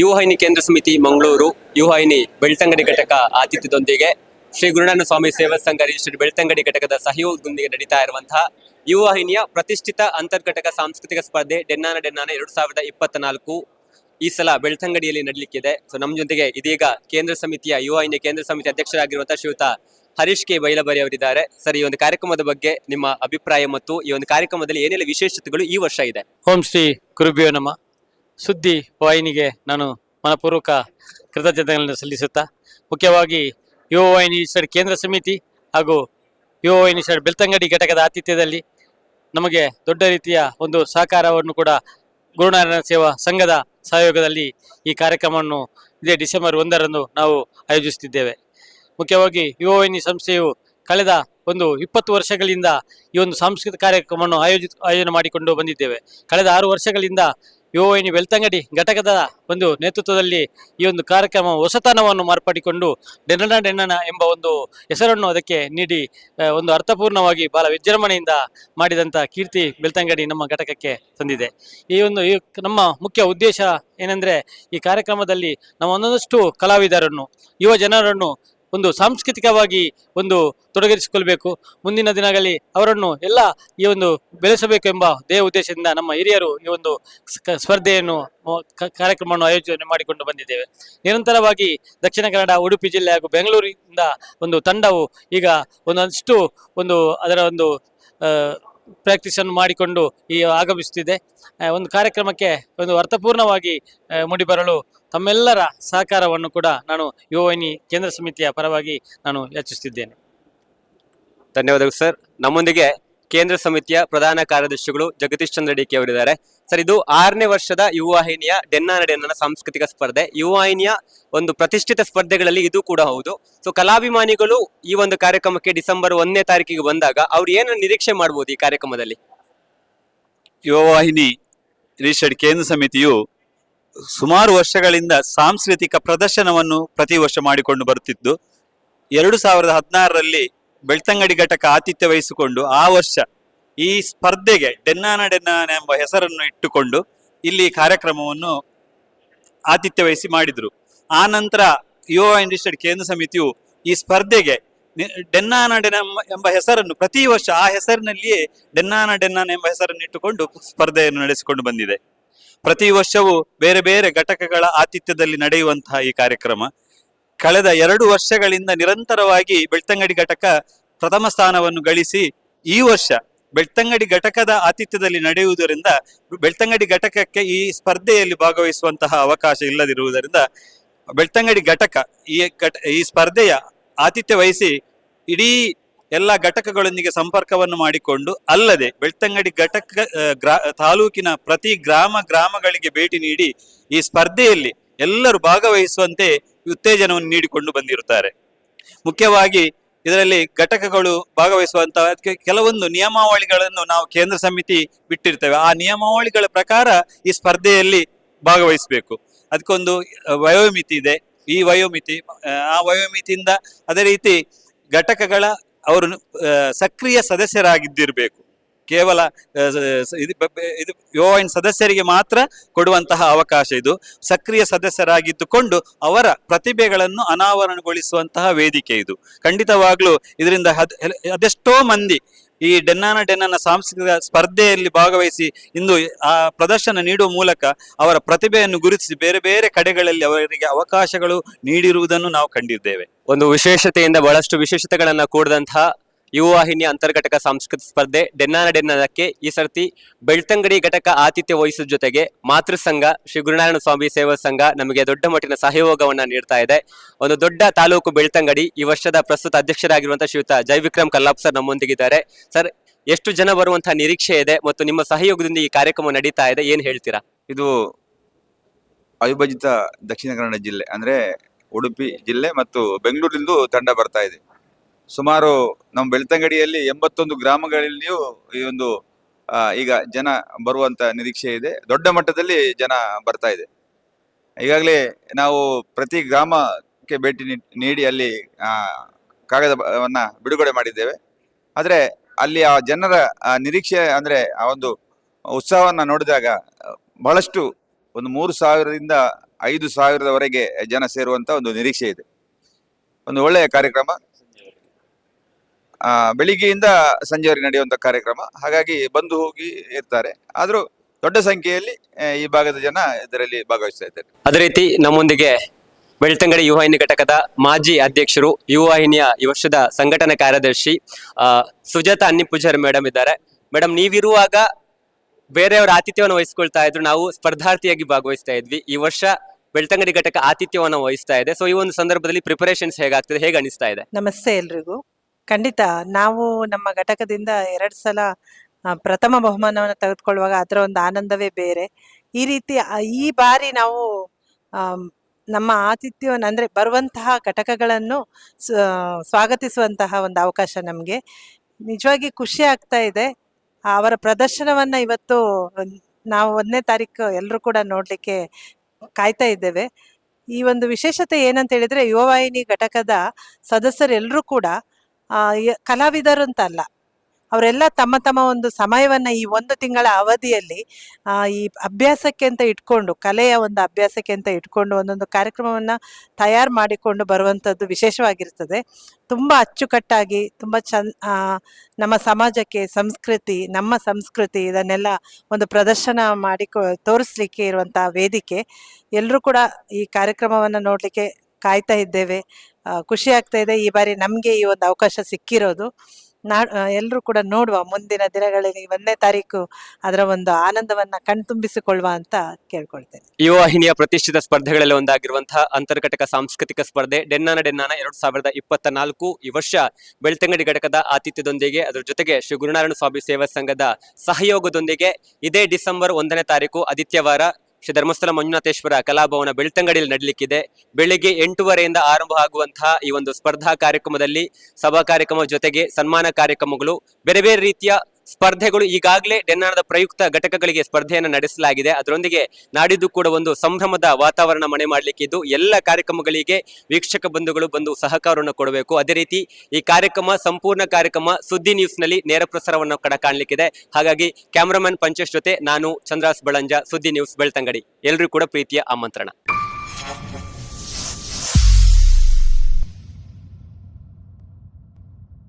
ಯುವವಾಹಿನಿ ಕೇಂದ್ರ ಸಮಿತಿ ಮಂಗಳೂರು, ಯುವಹಿನಿ ಬೆಳ್ತಂಗಡಿ ಘಟಕ ಆತಿಥ್ಯದೊಂದಿಗೆ ಶ್ರೀ ಗುರುನಾಥ ಸ್ವಾಮಿ ಸೇವಾ ಸಂಘ ರಿಜಿಸ್ಟರ್ಡ್ ಬೆಳ್ತಂಗಡಿ ಘಟಕದ ಸಹಯೋಗದೊಂದಿಗೆ ನಡೀತಾ ಇರುವಂತಹ ಯುವಹಿನಿಯ ಪ್ರತಿಷ್ಠಿತ ಅಂತರ್ಘಟಕ ಸಾಂಸ್ಕೃತಿಕ ಸ್ಪರ್ಧೆ ಡೆನ್ನಾನ ಡೆನ್ನಾನ ಎರಡು ಸಾವಿರದ ಇಪ್ಪತ್ತ ನಾಲ್ಕು ಈ ಸಲ ಬೆಳ್ತಂಗಡಿಯಲ್ಲಿ ನಡೀಲಿಕ್ಕಿದೆ. ಸೊ ನಮ್ಮ ಜೊತೆಗೆ ಇದೀಗ ಕೇಂದ್ರ ಸಮಿತಿಯ ಯುವಹಿನಿ ಕೇಂದ್ರ ಸಮಿತಿ ಅಧ್ಯಕ್ಷರಾಗಿರುವಂತಹ ಶ್ರೀಯುತ ಹರೀಶ್ ಕೆ ಬೈಲಬರಿ ಅವರಿದ್ದಾರೆ. ಸರ್ ಈ ಒಂದು ಕಾರ್ಯಕ್ರಮದ ಬಗ್ಗೆ ನಿಮ್ಮ ಅಭಿಪ್ರಾಯ ಮತ್ತು ಈ ಒಂದು ಕಾರ್ಯಕ್ರಮದಲ್ಲಿ ಏನೆಲ್ಲ ವಿಶೇಷತೆಗಳು ಈ ವರ್ಷ ಇದೆ? ಓಂ ಶ್ರೀ ಕುರುಬಿಯೋ ನಮ. ಸುದ್ದಿ ವಾಹಿನಿಗೆ ನಾನು ಮನಪೂರ್ವಕ ಕೃತಜ್ಞತೆಗಳನ್ನು ಸಲ್ಲಿಸುತ್ತಾ, ಮುಖ್ಯವಾಗಿ ಯುವ ವಾಹಿನಿ ಸರ್ ಕೇಂದ್ರ ಸಮಿತಿ ಹಾಗೂ ಯುವ ವಾಹಿನಿ ಸರ್ ಬೆಳ್ತಂಗಡಿ ಘಟಕದ ಆತಿಥ್ಯದಲ್ಲಿ ನಮಗೆ ದೊಡ್ಡ ರೀತಿಯ ಒಂದು ಸಹಕಾರವನ್ನು ಕೂಡ ಗುರುನಾರಾಯಣ ಸೇವಾ ಸಂಘದ ಸಹಯೋಗದಲ್ಲಿ ಈ ಕಾರ್ಯಕ್ರಮವನ್ನು ಇದೇ ಡಿಸೆಂಬರ್ ಒಂದರಂದು ನಾವು ಆಯೋಜಿಸುತ್ತಿದ್ದೇವೆ. ಮುಖ್ಯವಾಗಿ ಯುವ ವಾಹಿನಿ ಸಂಸ್ಥೆಯು ಕಳೆದ ಒಂದು ಇಪ್ಪತ್ತು ವರ್ಷಗಳಿಂದ ಈ ಒಂದು ಸಾಂಸ್ಕೃತಿಕ ಕಾರ್ಯಕ್ರಮವನ್ನು ಆಯೋಜಿತ, ಆಯೋಜನೆ ಮಾಡಿಕೊಂಡು ಬಂದಿದ್ದೇವೆ. ಕಳೆದ ಆರು ವರ್ಷಗಳಿಂದ ಯುವವಾಹಿನಿ ಬೆಳ್ತಂಗಡಿ ಘಟಕದ ಒಂದು ನೇತೃತ್ವದಲ್ಲಿ ಈ ಒಂದು ಕಾರ್ಯಕ್ರಮ ಹೊಸತನವನ್ನು ಮಾರ್ಪಡಿಕೊಂಡು ಡೆನ್ನನ ಡೆನ್ನನ ಎಂಬ ಒಂದು ಹೆಸರನ್ನು ಅದಕ್ಕೆ ನೀಡಿ ಒಂದು ಅರ್ಥಪೂರ್ಣವಾಗಿ ಬಹಳ ವಿಜೃಂಭಣೆಯಿಂದ ಮಾಡಿದಂಥ ಕೀರ್ತಿ ಬೆಳ್ತಂಗಡಿ ನಮ್ಮ ಘಟಕಕ್ಕೆ ತಂದಿದೆ. ಈ ಒಂದು, ಈ ನಮ್ಮ ಮುಖ್ಯ ಉದ್ದೇಶ ಏನೆಂದರೆ ಈ ಕಾರ್ಯಕ್ರಮದಲ್ಲಿ ನಾವು ಒಂದೊಂದಷ್ಟು ಕಲಾವಿದರನ್ನು, ಯುವ ಜನರನ್ನು ಒಂದು ಸಾಂಸ್ಕೃತಿಕವಾಗಿ ಒಂದು ತೊಡಗಿಸಿಕೊಳ್ಬೇಕು. ಮುಂದಿನ ದಿನಗಳಲ್ಲಿ ಅವರನ್ನು ಎಲ್ಲ ಈ ಒಂದು ಬೆಳೆಸಬೇಕು ಎಂಬ ದೇಹ ಉದ್ದೇಶದಿಂದ ನಮ್ಮ ಹಿರಿಯರು ಈ ಒಂದು ಸ್ಪರ್ಧೆಯನ್ನು ಕಾರ್ಯಕ್ರಮವನ್ನು ಆಯೋಜನೆ ಮಾಡಿಕೊಂಡು ಬಂದಿದ್ದೇವೆ. ನಿರಂತರವಾಗಿ ದಕ್ಷಿಣ ಕನ್ನಡ, ಉಡುಪಿ ಜಿಲ್ಲೆ ಹಾಗೂ ಬೆಂಗಳೂರಿನಿಂದ ಒಂದು ತಂಡವು ಈಗ ಒಂದಷ್ಟು ಒಂದು ಅದರ ಒಂದು ಪ್ರಾಕ್ಟೀಸ್ ಅನ್ನು ಮಾಡಿಕೊಂಡು ಈ ಆಗಮಿಸುತ್ತಿದೆ. ಒಂದು ಕಾರ್ಯಕ್ರಮಕ್ಕೆ ಒಂದು ಅರ್ಥಪೂರ್ಣವಾಗಿ ಮೂಡಿಬರಲು ತಮ್ಮೆಲ್ಲರ ಸಹಕಾರವನ್ನು ಕೂಡ ನಾನು ಯುವವಾಹಿನಿ ಕೇಂದ್ರ ಸಮಿತಿಯ ಪರವಾಗಿ ನಾನು ಯಾಚಿಸುತ್ತಿದ್ದೇನೆ. ಧನ್ಯವಾದಗಳು ಸರ್. ನಮ್ಮೊಂದಿಗೆ ಕೇಂದ್ರ ಸಮಿತಿಯ ಪ್ರಧಾನ ಕಾರ್ಯದರ್ಶಿಗಳು ಜಗದೀಶ್ ಚಂದ್ರ ಡಿಕೆ ಅವರಿದ್ದಾರೆ. ಸರ್, ಇದು ಆರನೇ ವರ್ಷದ ಯುವವಾಹಿನಿಯ ಡೆನ್ನಾನ ಡೆನ್ನನ ಸಾಂಸ್ಕೃತಿಕ ಸ್ಪರ್ಧೆ. ಯುವವಾಹಿನಿಯ ಒಂದು ಪ್ರತಿಷ್ಠಿತ ಸ್ಪರ್ಧೆಗಳಲ್ಲಿ ಇದು ಕೂಡ ಹೌದು. ಸೊ ಕಲಾಭಿಮಾನಿಗಳು ಈ ಒಂದು ಕಾರ್ಯಕ್ರಮಕ್ಕೆ ಡಿಸೆಂಬರ್ ಒಂದನೇ ತಾರೀಕಿಗೆ ಬಂದಾಗ ಅವ್ರು ಏನು ನಿರೀಕ್ಷೆ ಮಾಡಬಹುದು ಈ ಕಾರ್ಯಕ್ರಮದಲ್ಲಿ? ಯುವವಾಹಿನಿ ರಿಜಿಸ್ಟರ್ಡ್ ಕೇಂದ್ರ ಸಮಿತಿಯು ಸುಮಾರು ವರ್ಷಗಳಿಂದ ಸಾಂಸ್ಕೃತಿಕ ಪ್ರದರ್ಶನವನ್ನು ಪ್ರತಿ ವರ್ಷ ಮಾಡಿಕೊಂಡು ಬರುತ್ತಿದ್ದು, ಎರಡು ಸಾವಿರದ ಹದಿನಾರರಲ್ಲಿ ಬೆಳ್ತಂಗಡಿ ಘಟಕ ಆತಿಥ್ಯ ವಹಿಸಿಕೊಂಡು ಆ ವರ್ಷ ಈ ಸ್ಪರ್ಧೆಗೆ ಡೆನ್ನಾನ ಡೆನ್ನಾನ ಎಂಬ ಹೆಸರನ್ನು ಇಟ್ಟುಕೊಂಡು ಇಲ್ಲಿ ಕಾರ್ಯಕ್ರಮವನ್ನು ಆತಿಥ್ಯ ವಹಿಸಿ ಮಾಡಿದರು. ಆ ನಂತರ ಯುವ ಇಂಡಿಸ್ಟೆಡ್ ಕೇಂದ್ರ ಸಮಿತಿಯು ಈ ಸ್ಪರ್ಧೆಗೆ ಡೆನ್ನಾನ ಡೆನ್ ಎಂಬ ಹೆಸರನ್ನು ಪ್ರತಿ ವರ್ಷ ಆ ಹೆಸರಿನಲ್ಲಿಯೇ ಡೆನ್ನಾನ ಡೆನ್ನಾನ ಎಂಬ ಹೆಸರನ್ನು ಇಟ್ಟುಕೊಂಡು ಸ್ಪರ್ಧೆಯನ್ನು ನಡೆಸಿಕೊಂಡು ಬಂದಿದೆ. ಪ್ರತಿ ವರ್ಷವೂ ಬೇರೆ ಬೇರೆ ಘಟಕಗಳ ಆತಿಥ್ಯದಲ್ಲಿ ನಡೆಯುವಂತಹ ಈ ಕಾರ್ಯಕ್ರಮ. ಕಳೆದ ಎರಡು ವರ್ಷಗಳಿಂದ ನಿರಂತರವಾಗಿ ಬೆಳ್ತಂಗಡಿ ಘಟಕ ಪ್ರಥಮ ಸ್ಥಾನವನ್ನು ಗಳಿಸಿ, ಈ ವರ್ಷ ಬೆಳ್ತಂಗಡಿ ಘಟಕದ ಆತಿಥ್ಯದಲ್ಲಿ ನಡೆಯುವುದರಿಂದ, ಬೆಳ್ತಂಗಡಿ ಘಟಕಕ್ಕೆ ಈ ಸ್ಪರ್ಧೆಯಲ್ಲಿ ಭಾಗವಹಿಸುವಂತಹ ಅವಕಾಶ ಇಲ್ಲದಿರುವುದರಿಂದ, ಬೆಳ್ತಂಗಡಿ ಘಟಕ ಈ ಘಟ, ಈ ಸ್ಪರ್ಧೆಯ ಆತಿಥ್ಯ ವಹಿಸಿ ಇಡೀ ಎಲ್ಲ ಘಟಕಗಳೊಂದಿಗೆ ಸಂಪರ್ಕವನ್ನು ಮಾಡಿಕೊಂಡು, ಅಲ್ಲದೆ ಬೆಳ್ತಂಗಡಿ ಘಟಕ ಗ್ರಾ, ತಾಲೂಕಿನ ಪ್ರತಿ ಗ್ರಾಮ, ಗ್ರಾಮಗಳಿಗೆ ಭೇಟಿ ನೀಡಿ ಈ ಸ್ಪರ್ಧೆಯಲ್ಲಿ ಎಲ್ಲರೂ ಭಾಗವಹಿಸುವಂತೆ ಉತ್ತೇಜನವನ್ನು ನೀಡಿಕೊಂಡು ಬಂದಿರುತ್ತಾರೆ. ಮುಖ್ಯವಾಗಿ ಇದರಲ್ಲಿ ಘಟಕಗಳು ಭಾಗವಹಿಸುವಂತಹ ಕೆಲವೊಂದು ನಿಯಮಾವಳಿಗಳನ್ನು ನಾವು ಕೇಂದ್ರ ಸಮಿತಿ ಬಿಟ್ಟಿರ್ತೇವೆ. ಆ ನಿಯಮಾವಳಿಗಳ ಪ್ರಕಾರ ಈ ಸ್ಪರ್ಧೆಯಲ್ಲಿ ಭಾಗವಹಿಸಬೇಕು. ಅದಕ್ಕೊಂದು ವಯೋಮಿತಿ ಇದೆ. ಈ ವಯೋಮಿತಿ, ಆ ವಯೋಮಿತಿಯಿಂದ ಅದೇ ರೀತಿ ಘಟಕಗಳ ಅವರು ಸಕ್ರಿಯ ಸದಸ್ಯರಾಗಿದ್ದಿರಬೇಕು. ಕೇವಲ ಇದು ಇದು ಯುವವಾಹಿನಿ ಸದಸ್ಯರಿಗೆ ಮಾತ್ರ ಕೊಡುವಂತಹ ಅವಕಾಶ ಇದು. ಸಕ್ರಿಯ ಸದಸ್ಯರಾಗಿದ್ದುಕೊಂಡು ಅವರ ಪ್ರತಿಭೆಗಳನ್ನು ಅನಾವರಣಗೊಳಿಸುವಂತಹ ವೇದಿಕೆ ಇದು. ಖಂಡಿತವಾಗ್ಲೂ ಇದರಿಂದ ಅದೆಷ್ಟೋ ಮಂದಿ ಈ ಡೆನ್ನಾನ ಡೆನ್ನನ ಸಾಂಸ್ಕೃತಿಕ ಸ್ಪರ್ಧೆಯಲ್ಲಿ ಭಾಗವಹಿಸಿ ಇಂದು ಆ ಪ್ರದರ್ಶನ ನೀಡುವ ಮೂಲಕ ಅವರ ಪ್ರತಿಭೆಯನ್ನು ಗುರುತಿಸಿ ಬೇರೆ ಬೇರೆ ಕಡೆಗಳಲ್ಲಿ ಅವರಿಗೆ ಅವಕಾಶಗಳು ನೀಡಿರುವುದನ್ನು ನಾವು ಕಂಡಿದ್ದೇವೆ. ಒಂದು ವಿಶೇಷತೆಯಿಂದ ಬಹಳಷ್ಟು ವಿಶೇಷತೆಗಳನ್ನು ಕೂಡಿದಂತಹ ಯುವವಾಹಿನಿಯ ಅಂತರ್ಘಟಕ ಸಾಂಸ್ಕೃತಿಕ ಸ್ಪರ್ಧೆ ಡೆನ್ನಾನ ಡೆನ್ನನಕ್ಕೆ ಈ ಸರ್ತಿ ಬೆಳ್ತಂಗಡಿ ಘಟಕ ಆತಿಥ್ಯ ವಹಿಸುವ ಜೊತೆಗೆ ಮಾತೃ ಸಂಘ ಶ್ರೀ ಗುರುನಾರಾಯಣ ಸ್ವಾಮಿ ಸೇವಾ ಸಂಘ ನಮಗೆ ದೊಡ್ಡ ಮಟ್ಟಿನ ಸಹಯೋಗವನ್ನು ನೀಡ್ತಾ ಇದೆ. ಒಂದು ದೊಡ್ಡ ತಾಲೂಕು ಬೆಳ್ತಂಗಡಿ ಈ ವರ್ಷದ ಪ್ರಸ್ತುತ ಅಧ್ಯಕ್ಷರಾಗಿರುವಂತಹ ಶ್ರೀಯುತ ಜೈ ವಿಕ್ರಮ್ ಕಲ್ಲಾಪ್ ಸರ್ ನಮ್ಮೊಂದಿಗಿದ್ದಾರೆ. ಸರ್, ಎಷ್ಟು ಜನ ಬರುವಂತಹ ನಿರೀಕ್ಷೆ ಇದೆ ಮತ್ತು ನಿಮ್ಮ ಸಹಯೋಗದಿಂದ ಈ ಕಾರ್ಯಕ್ರಮ ನಡೀತಾ ಇದೆ, ಏನ್ ಹೇಳ್ತೀರಾ? ಇದು ಅವಿಭಜಿತ ದಕ್ಷಿಣ ಕನ್ನಡ ಜಿಲ್ಲೆ, ಅಂದ್ರೆ ಉಡುಪಿ ಜಿಲ್ಲೆ ಮತ್ತು ಬೆಂಗಳೂರಿಂದು ತಂಡ ಬರ್ತಾ ಇದೆ. ಸುಮಾರು ನಮ್ಮ ಬೆಳ್ತಂಗಡಿಯಲ್ಲಿ ಎಂಬತ್ತೊಂದು ಗ್ರಾಮಗಳಲ್ಲಿಯೂ ಈ ಒಂದು ಈಗ ಜನ ಬರುವಂತ ನಿರೀಕ್ಷೆ ಇದೆ. ದೊಡ್ಡ ಮಟ್ಟದಲ್ಲಿ ಜನ ಬರ್ತಾ ಇದೆ. ಈಗಾಗಲೇ ನಾವು ಪ್ರತಿ ಗ್ರಾಮಕ್ಕೆ ಭೇಟಿ ನೀಡಿ ಅಲ್ಲಿ ಆ, ಕಾಗದವನ್ನ ಬಿಡುಗಡೆ ಮಾಡಿದ್ದೇವೆ. ಆದರೆ ಅಲ್ಲಿ ಆ ಜನರ ನಿರೀಕ್ಷೆ ಅಂದ್ರೆ ಆ ಒಂದು ಉತ್ಸಾಹವನ್ನ ನೋಡಿದಾಗ ಬಹಳಷ್ಟು ಒಂದು ಮೂರು ಸಾವಿರದಿಂದ ಐದು ಸಾವಿರದವರೆಗೆ ಜನ ಸೇರುವಂತ ಒಂದು ನಿರೀಕ್ಷೆ ಇದೆ. ಒಂದು ಒಳ್ಳೆಯ ಕಾರ್ಯಕ್ರಮ. ಬೆಳಿಗ್ಗೆಯಿಂದ ಸಂಜೆವರೆಗೆ ನಡೆಯುವಂತ ಕಾರ್ಯಕ್ರಮ. ಹಾಗಾಗಿ ಬಂದು ಹೋಗಿ ಇರ್ತಾರೆ. ಆದ್ರೂ ದೊಡ್ಡ ಸಂಖ್ಯೆಯಲ್ಲಿ ಈ ಭಾಗದ ಜನ ಇದರಲ್ಲಿ ಭಾಗವಹಿಸ್ತಾ ಇದ್ದಾರೆ. ಅದೇ ರೀತಿ ನಮ್ಮೊಂದಿಗೆ ಬೆಳ್ತಂಗಡಿ ಯುವಾಹಿನಿ ಘಟಕದ ಮಾಜಿ ಅಧ್ಯಕ್ಷರು ಯುವಾಹಿನಿಯ ಈ ವರ್ಷದ ಸಂಘಟನಾ ಕಾರ್ಯದರ್ಶಿ ಆ, ಸುಜಾತ ಅನ್ನಿಪೂಜಾರಿ ಮೇಡಮ್ ಇದ್ದಾರೆ. ಮೇಡಮ್ ನೀವಿರುವಾಗ ಬೇರೆಯವರ ಆತಿಥ್ಯವನ್ನು ವಹಿಸ್ಕೊಳ್ತಾ ಇದ್ರು. ನಾವು ಸ್ಪರ್ಧಾರ್ಥಿಯಾಗಿ ಭಾಗವಹಿಸ್ತಾ ಇದ್ವಿ. ಈ ವರ್ಷ ಬೆಳ್ತಂಗಡಿ ಘಟಕ ಆತಿಥ್ಯವನ್ನು ವಹಿಸ್ತಾ ಇದೆ. ಸೊ ಈ ಒಂದು ಸಂದರ್ಭದಲ್ಲಿ ಪ್ರಿಪರೇಷನ್ಸ್ ಹೇಗಾಗ್ತದೆ? ಹೇಗೆ ಅನಿಸ್ತಾ ಇದೆ? ನಮಸ್ತೆ ಎಲ್ರಿಗೂ. ಖಂಡಿತ. ನಾವು ನಮ್ಮ ಘಟಕದಿಂದ ಎರಡು ಸಲ ಪ್ರಥಮ ಬಹುಮಾನವನ್ನು ತೆಗೆದುಕೊಳ್ಳುವಾಗ ಅದರ ಒಂದು ಆನಂದವೇ ಬೇರೆ. ಈ ರೀತಿ ಈ ಬಾರಿ ನಾವು ನಮ್ಮ ಆತಿಥ್ಯವನ್ನು ಅಂದರೆ ಬರುವಂತಹ ಘಟಕಗಳನ್ನು ಸ್ವಾಗತಿಸುವಂತಹ ಒಂದು ಅವಕಾಶ ನಮಗೆ. ನಿಜವಾಗಿ ಖುಷಿ ಆಗ್ತಾ ಇದೆ. ಅವರ ಪ್ರದರ್ಶನವನ್ನು ಇವತ್ತು, ನಾವು ಒಂದನೇ ತಾರೀಕು ಎಲ್ಲರೂ ಕೂಡ ನೋಡಲಿಕ್ಕೆ ಕಾಯ್ತಾ ಇದ್ದೇವೆ. ಈ ಒಂದು ವಿಶೇಷತೆ ಏನಂತ ಹೇಳಿದ್ರೆ ಯುವವಾಹಿನಿ ಘಟಕದ ಸದಸ್ಯರೆಲ್ಲರೂ ಕೂಡ ಕಲಾವಿದರು ಅಂತ ಅಲ್ಲ ಅವರೆಲ್ಲ ತಮ್ಮ ತಮ್ಮ ಒಂದು ಸಮಯವನ್ನ ಈ ಒಂದು ತಿಂಗಳ ಅವಧಿಯಲ್ಲಿ ಈ ಅಭ್ಯಾಸಕ್ಕೆ ಅಂತ ಇಟ್ಕೊಂಡು, ಕಲೆಯ ಒಂದು ಅಭ್ಯಾಸಕ್ಕೆ ಅಂತ ಇಟ್ಕೊಂಡು ಒಂದೊಂದು ಕಾರ್ಯಕ್ರಮವನ್ನ ತಯಾರು ಮಾಡಿಕೊಂಡು ಬರುವಂಥದ್ದು ವಿಶೇಷವಾಗಿರ್ತದೆ. ತುಂಬಾ ಅಚ್ಚುಕಟ್ಟಾಗಿ, ತುಂಬಾ ಚಂದ ನಮ್ಮ ಸಮಾಜಕ್ಕೆ ಸಂಸ್ಕೃತಿ, ನಮ್ಮ ಸಂಸ್ಕೃತಿ ಇದನ್ನೆಲ್ಲ ಒಂದು ಪ್ರದರ್ಶನ ಮಾಡಿ ತೋರಿಸ್ಲಿಕ್ಕೆ ಇರುವಂತಹ ವೇದಿಕೆ. ಎಲ್ಲರೂ ಕೂಡ ಈ ಕಾರ್ಯಕ್ರಮವನ್ನು ನೋಡಲಿಕ್ಕೆ ಕಾಯ್ತಾ ಇದ್ದೇವೆ. ಖುಷಿ ಆಗ್ತಾ ಇದೆ. ಈ ಬಾರಿ ನಮಗೆ ಈ ಒಂದು ಅವಕಾಶ ಸಿಕ್ಕಿರೋದು. ನಾ ಎಲ್ಲರೂ ಕೂಡ ನೋಡುವ. ಮುಂದಿನ ದಿನಗಳಲ್ಲಿ ಒಂದನೇ ತಾರೀಕು ಅದರ ಒಂದು ಆನಂದವನ್ನ ಕಣ್ತುಂಬಿಸಿಕೊಳ್ಳುವ ಅಂತ ಕೇಳ್ಕೊಳ್ತೇನೆ. ಯುವ ವಾಹಿನಿಯ ಪ್ರತಿಷ್ಠಿತ ಸ್ಪರ್ಧೆಗಳಲ್ಲಿ ಒಂದಾಗಿರುವಂತಹ ಅಂತರ್ಘಟಕ ಸಾಂಸ್ಕೃತಿಕ ಸ್ಪರ್ಧೆ ಡೆನ್ನಾನ ಡೆನ್ನಾನ ಎರಡ್ ಸಾವಿರದ ಇಪ್ಪತ್ತ ನಾಲ್ಕು ಈ ವರ್ಷ ಬೆಳ್ತಂಗಡಿ ಘಟಕದ ಆತಿಥ್ಯದೊಂದಿಗೆ ಅದರ ಜೊತೆಗೆ ಶ್ರೀ ಗುರುನಾರಾಯಣ ಸ್ವಾಮಿ ಸೇವಾ ಸಂಘದ ಸಹಯೋಗದೊಂದಿಗೆ ಇದೇ ಡಿಸೆಂಬರ್ ಒಂದನೇ ತಾರೀಕು ಆದಿತ್ಯವಾರ ಶ್ರೀ ಧರ್ಮಸ್ಥಳ ಮಂಜುನಾಥೇಶ್ವರ ಕಲಾಭವನ ಬೆಳ್ತಂಗಡಿಯಲ್ಲಿ ನಡಲಿಕ್ಕಿದೆ. ಬೆಳಿಗ್ಗೆ ಎಂಟೂವರೆಯಿಂದ ಆರಂಭ ಆಗುವಂತಹ ಈ ಒಂದು ಸ್ಪರ್ಧಾ ಕಾರ್ಯಕ್ರಮದಲ್ಲಿ ಸಭಾ ಕಾರ್ಯಕ್ರಮ ಜೊತೆಗೆ ಸನ್ಮಾನ ಕಾರ್ಯಕ್ರಮಗಳು, ಬೇರೆ ಬೇರೆ ರೀತಿಯ ಸ್ಪರ್ಧೆಗಳು ಈಗಾಗಲೇ ಡೆನ್ನಾರದ ಪ್ರಯುಕ್ತ ಘಟಕಗಳಿಗೆ ಸ್ಪರ್ಧೆಯನ್ನು ನಡೆಸಲಾಗಿದೆ. ಅದರೊಂದಿಗೆ ನಾಡಿದ್ದು ಕೂಡ ಒಂದು ಸಂಭ್ರಮದ ವಾತಾವರಣ ಮನೆ ಮಾಡಲಿಕ್ಕಿದ್ದು ಎಲ್ಲ ಕಾರ್ಯಕ್ರಮಗಳಿಗೆ ವೀಕ್ಷಕ ಬಂಧುಗಳು ಬಂದು ಸಹಕಾರವನ್ನು ಕೊಡಬೇಕು. ಅದೇ ರೀತಿ ಈ ಕಾರ್ಯಕ್ರಮ, ಸಂಪೂರ್ಣ ಕಾರ್ಯಕ್ರಮ ಸುದ್ದಿ ನ್ಯೂಸ್ನಲ್ಲಿ ನೇರ ಪ್ರಸಾರವನ್ನು ಕಡ ಕಾಣಲಿಕ್ಕಿದೆ. ಹಾಗಾಗಿ ಕ್ಯಾಮರಾಮನ್ ಪಂಚೇಶ್ ಜೊತೆ ನಾನು ಚಂದ್ರಾಸ್ ಬಳಂಜ, ಸುದ್ದಿ ನ್ಯೂಸ್ ಬೆಳ್ತಂಗಡಿ. ಎಲ್ಲರೂ ಕೂಡ ಪ್ರೀತಿಯ ಆಮಂತ್ರಣ.